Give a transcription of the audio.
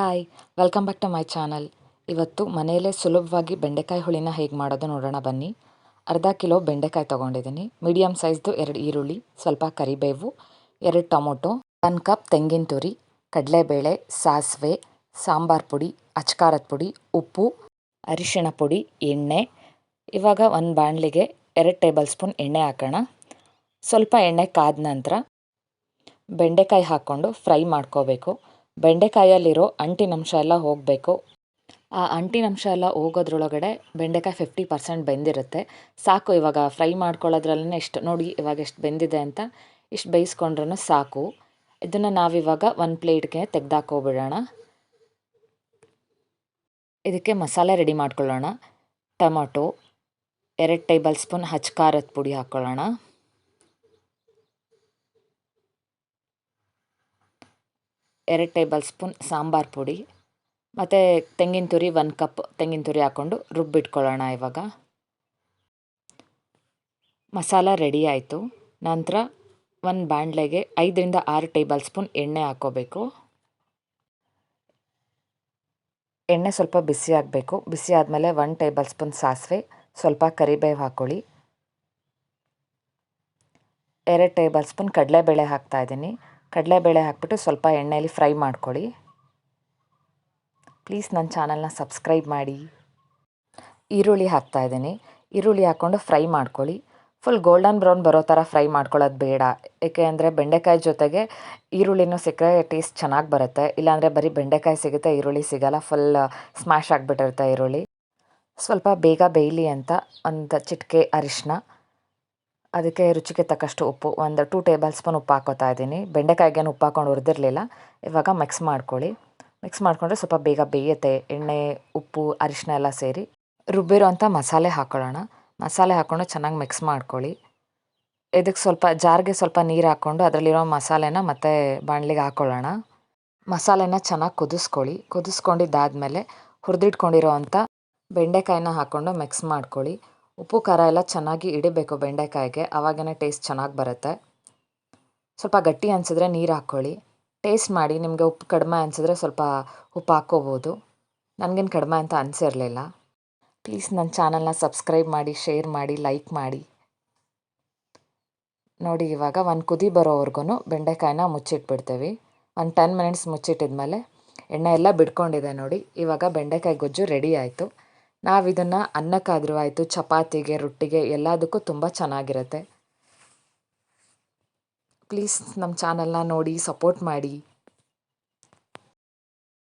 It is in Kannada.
Hi welcome back to my channel ಇವತ್ತು ಮನೆಯಲ್ಲೇ ಸುಲಭವಾಗಿ ಬೆಂಡೆಕಾಯಿ ಹುಳಿನ ಹೇಗೆ ಮಾಡೋದು ನೋಡೋಣ ಬನ್ನಿ. ಅರ್ಧ ಕಿಲೋ ಬೆಂಡೆಕಾಯಿ ತೊಗೊಂಡಿದ್ದೀನಿ. ಮೀಡಿಯಮ್ ಸೈಜ್ದು ಎರಡು ಈರುಳ್ಳಿ, ಸ್ವಲ್ಪ ಕರಿಬೇವು, ಎರಡು ಟೊಮೊಟೊ ಒನ್ ಕಪ್ ತೆಂಗಿನ ತುರಿ, ಕಡಲೆಬೇಳೆ, ಸಾಸಿವೆ, ಸಾಂಬಾರು ಪುಡಿ, ಅಚ್ಕಾರದ ಪುಡಿ, ಉಪ್ಪು, ಅರಿಶಿಣ ಪುಡಿ, ಎಣ್ಣೆ. ಇವಾಗ ಒಂದು ಬಾಣಲಿಗೆ ಎರಡು ಟೇಬಲ್ ಸ್ಪೂನ್ ಎಣ್ಣೆ ಹಾಕೋಣ. ಸ್ವಲ್ಪ ಎಣ್ಣೆ ಕಾದ ನಂತರ ಬೆಂಡೆಕಾಯಿ ಹಾಕ್ಕೊಂಡು ಫ್ರೈ ಮಾಡ್ಕೋಬೇಕು. ಬೆಂಡೆಕಾಯಲ್ಲಿರೋ ಅಂಟಿನಂಶ ಎಲ್ಲ ಹೋಗಬೇಕು. ಆ ಅಂಟಿನಂಶ ಎಲ್ಲ ಹೋಗೋದ್ರೊಳಗಡೆ ಬೆಂಡೆಕಾಯಿ ಫಿಫ್ಟಿ ಪರ್ಸೆಂಟ್ ಬೆಂದಿರುತ್ತೆ. ಸಾಕು, ಇವಾಗ ಫ್ರೈ ಮಾಡ್ಕೊಳ್ಳೋದ್ರಲ್ಲೇ ಇಷ್ಟು. ನೋಡಿ, ಇವಾಗ ಎಷ್ಟು ಬೆಂದಿದೆ ಅಂತ ಇಷ್ಟು ಬೇಯಿಸ್ಕೊಂಡ್ರೂ ಸಾಕು. ಇದನ್ನು ನಾವಿವಾಗ ಒಂದು ಪ್ಲೇಟ್ಗೆ ತೆಗ್ದಾಕೋಬಿಡೋಣ ಇದಕ್ಕೆ ಮಸಾಲೆ ರೆಡಿ ಮಾಡ್ಕೊಳ್ಳೋಣ. ಟೊಮೊಟೊ, ಎರಡು ಟೇಬಲ್ ಸ್ಪೂನ್ ಹಚ್ಕಾರದ ಪುಡಿ ಹಾಕ್ಕೊಳ್ಳೋಣ. ಎರಡು ಟೇಬಲ್ ಸ್ಪೂನ್ ಸಾಂಬಾರು ಪುಡಿ, ಮತ್ತು ತೆಂಗಿನ ತುರಿ ಒಂದು ಕಪ್ ತೆಂಗಿನ ತುರಿ ಹಾಕ್ಕೊಂಡು ರುಬ್ಬಿಟ್ಕೊಳ್ಳೋಣ ಇವಾಗ. ಮಸಾಲ ರೆಡಿ ಆಯಿತು. ನಂತರ ಒಂದು ಬಾಣಲೆಗೆ ಐದರಿಂದ ಆರು ಟೇಬಲ್ ಸ್ಪೂನ್ ಎಣ್ಣೆ ಹಾಕ್ಕೋಬೇಕು. ಎಣ್ಣೆ ಸ್ವಲ್ಪ ಬಿಸಿ ಆಗಬೇಕು. ಬಿಸಿ ಆದಮೇಲೆ ಒನ್ ಟೇಬಲ್ ಸ್ಪೂನ್ ಸಾಸಿವೆ, ಸ್ವಲ್ಪ ಕರಿಬೇವು ಹಾಕ್ಕೊಳ್ಳಿ. ಎರಡು ಟೇಬಲ್ ಸ್ಪೂನ್ ಕಡಲೆಬೇಳೆ ಹಾಕ್ತಾಯಿದ್ದೀನಿ ಕಡಲೆಬೇಳೆ ಹಾಕ್ಬಿಟ್ಟು ಸ್ವಲ್ಪ ಎಣ್ಣೆಯಲ್ಲಿ ಫ್ರೈ ಮಾಡ್ಕೊಳ್ಳಿ. ಪ್ಲೀಸ್ ನನ್ನ ಚಾನಲ್ನ ಸಬ್ಸ್ಕ್ರೈಬ್ ಮಾಡಿ. ಈರುಳ್ಳಿ ಹಾಕ್ತಾ ಇದ್ದೀನಿ. ಈರುಳ್ಳಿ ಹಾಕ್ಕೊಂಡು ಫ್ರೈ ಮಾಡ್ಕೊಳ್ಳಿ. ಫುಲ್ ಗೋಲ್ಡನ್ ಬ್ರೌನ್ ಬರೋ ಥರ ಫ್ರೈ ಮಾಡ್ಕೊಳ್ಳೋದು ಬೇಡ. ಏಕೆ ಅಂದರೆ ಬೆಂಡೆಕಾಯಿ ಜೊತೆಗೆ ಈರುಳ್ಳಿನೂ ಸಿಕ್ಕರೆ ಟೇಸ್ಟ್ ಚೆನ್ನಾಗಿ ಬರುತ್ತೆ. ಇಲ್ಲಾಂದರೆ ಬರೀ ಬೆಂಡೆಕಾಯಿ ಸಿಗುತ್ತೆ, ಈರುಳ್ಳಿ ಸಿಗಲ್ಲ. ಫುಲ್ ಸ್ಮ್ಯಾಶ್ ಆಗಿಬಿಟ್ಟಿರುತ್ತೆ ಈರುಳ್ಳಿ. ಸ್ವಲ್ಪ ಬೇಗ ಬೇಯಲಿ ಅಂತ ಒಂದು ಚಿಟಿಕೆ ಅರಿಶಿನ ಅದಕ್ಕೆ ರುಚಿಗೆ ತಕ್ಕಷ್ಟು ಉಪ್ಪು, ಒಂದು ಟೂ ಟೇಬಲ್ ಸ್ಪೂನ್ ಉಪ್ಪು ಹಾಕೋತಾ ಇದ್ದೀನಿ. ಬೆಂಡೆಕಾಯಿಗೇನು ಉಪ್ಪು ಹಾಕೊಂಡು ಹುರಿದಿರಲಿಲ್ಲ. ಇವಾಗ ಮಿಕ್ಸ್ ಮಾಡ್ಕೊಳ್ಳಿ. ಮಿಕ್ಸ್ ಮಾಡಿಕೊಂಡ್ರೆ ಸ್ವಲ್ಪ ಬೇಗ ಬೇಯುತ್ತೆ. ಎಣ್ಣೆ, ಉಪ್ಪು ಅರಿಶಿನ ಎಲ್ಲ ಸೇರಿ. ರುಬ್ಬಿರೋಂಥ ಮಸಾಲೆ ಹಾಕೊಳ್ಳೋಣ. ಮಸಾಲೆ ಹಾಕ್ಕೊಂಡು ಚೆನ್ನಾಗಿ ಮಿಕ್ಸ್ ಮಾಡ್ಕೊಳ್ಳಿ. ಇದಕ್ಕೆ ಸ್ವಲ್ಪ, ಜಾರ್ಗೆ ಸ್ವಲ್ಪ ನೀರು ಹಾಕ್ಕೊಂಡು ಅದರಲ್ಲಿರೋ ಮಸಾಲೆನ ಮತ್ತೆ ಬಾಣಲಿಗೆ ಹಾಕ್ಕೊಳ್ಳೋಣ ಮಸಾಲೆನ ಚೆನ್ನಾಗಿ ಕುದಿಸ್ಕೊಳ್ಳಿ. ಕುದಿಸ್ಕೊಂಡಿದ್ದಾದಮೇಲೆ ಹುರಿದಿಟ್ಕೊಂಡಿರೋ ಅಂಥ ಬೆಂಡೆಕಾಯಿನ ಹಾಕ್ಕೊಂಡು ಮಿಕ್ಸ್ ಮಾಡ್ಕೊಳ್ಳಿ. ಉಪ್ಪು, ಖಾರ ಎಲ್ಲ ಚೆನ್ನಾಗಿ ಇಡಬೇಕು ಬೆಂಡೆಕಾಯಿಗೆ. ಆವಾಗೇ ಟೇಸ್ಟ್ ಚೆನ್ನಾಗಿ ಬರುತ್ತೆ. ಸ್ವಲ್ಪ ಗಟ್ಟಿ ಅನಿಸಿದ್ರೆ ನೀರು ಹಾಕ್ಕೊಳ್ಳಿ. ಟೇಸ್ಟ್ ಮಾಡಿ ನಿಮಗೆ ಉಪ್ಪು ಕಡಿಮೆ ಅನಿಸಿದ್ರೆ ಸ್ವಲ್ಪ ಉಪ್ಪು ಹಾಕ್ಕೋಬೋದು. ನನಗೇನು ಕಡಿಮೆ ಅಂತ ಅನಿಸಿರಲಿಲ್ಲ. ಪ್ಲೀಸ್ ನನ್ನ ಚಾನಲ್ನ ಸಬ್ಸ್ಕ್ರೈಬ್ ಮಾಡಿ ಶೇರ್ ಮಾಡಿ ಲೈಕ್ ಮಾಡಿ. ನೋಡಿ ಇವಾಗ ಒಂದು ಕುದಿ ಬರೋವರೆಗೂ ಬೆಂಡೆಕಾಯಿನ ಮುಚ್ಚಿಟ್ಬಿಡ್ತೀವಿ. ಒಂದು ಟೆನ್ ಮಿನಿಟ್ಸ್ ಮುಚ್ಚಿಟ್ಟಿದ್ಮೇಲೆ ಎಣ್ಣೆ ಎಲ್ಲ ಬಿಡ್ಕೊಂಡಿದೆ ನೋಡಿ. ಇವಾಗ ಬೆಂಡೆಕಾಯಿ ಗೊಜ್ಜು ರೆಡಿ ಆಯಿತು. ನಾವು ಇದನ್ನು ಅನ್ನಕ್ಕಾದರೂ ಆಯಿತು, ಚಪಾತಿಗೆ, ರೊಟ್ಟಿಗೆ ಎಲ್ಲದಕ್ಕೂ ತುಂಬ ಚೆನ್ನಾಗಿರುತ್ತೆ. ಪ್ಲೀಸ್ ನಮ್ಮ ಚಾನಲ್ನ ನೋಡಿ ಸಪೋರ್ಟ್ ಮಾಡಿ.